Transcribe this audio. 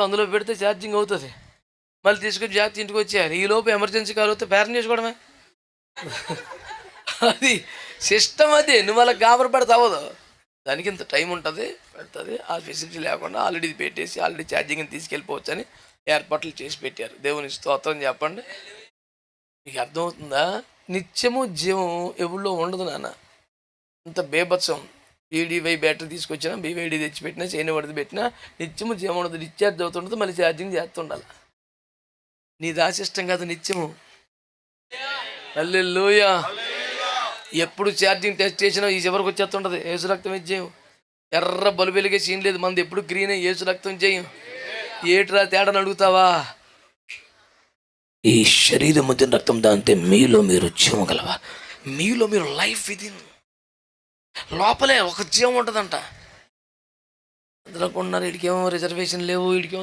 అందులో పెడితే ఛార్జింగ్ అవుతుంది. మళ్ళీ తీసుకొని జాగ్రత్త ఇంటికి వచ్చేయాలి. ఈ లోపు ఎమర్జెన్సీ కాల్ వస్తే పేరెంట్ చేసుకోవడమే అది సిస్టమ్ అది. నువ్వు అలా గాబరపడితే అవ్వదు. దానికి ఇంత టైం ఉంటుంది పెడుతుంది. ఆ ఫెసిలిటీ లేకుండా ఆల్రెడీ పెట్టేసి ఆల్రెడీ ఛార్జింగ్ తీసుకెళ్ళిపోవచ్చు అని ఏర్పాట్లు చేసి పెట్టారు. దేవుని స్తోత్రం చెప్పండి. మీకు అర్థమవుతుందా? నిత్యము జీవం ఎవరిలో ఉండదు నాన్న. ఇంత బేభత్సం. బీడీవై బ్యాటరీ తీసుకొచ్చినా బీవైడీ తెచ్చిపెట్టినా చేయని పడితే పెట్టినా నిత్యము జీవం ఉండదు. డిశ్చార్జ్ అవుతుండదు మళ్ళీ ఛార్జింగ్ చేస్తుండాలి నీ దాసిష్టం కాదు నిత్యము. అల్లెల్లోయా ఎప్పుడు ఛార్జింగ్ టెస్ట్ చేసినా ఈ చివరికి వచ్చేస్తుండదు ఏసు రక్తం ఇచ్చేయం ఎర్ర బలు వెలిగే సీన్ లేదు. మనది ఎప్పుడు గ్రీన్ ఏసు రక్తం చేయం. ఏట్రా తేడాని అడుగుతావా? ఈ శరీరం మధ్య రక్తం దాంతే మీలో మీరు జీవగలవా మీలో మీరు లైఫ్ ఇది లోపలే ఒక జీవం ఉంటుందంట. అందులో ఉన్నారు వీడికేమో రిజర్వేషన్ లేవు వీడికేమో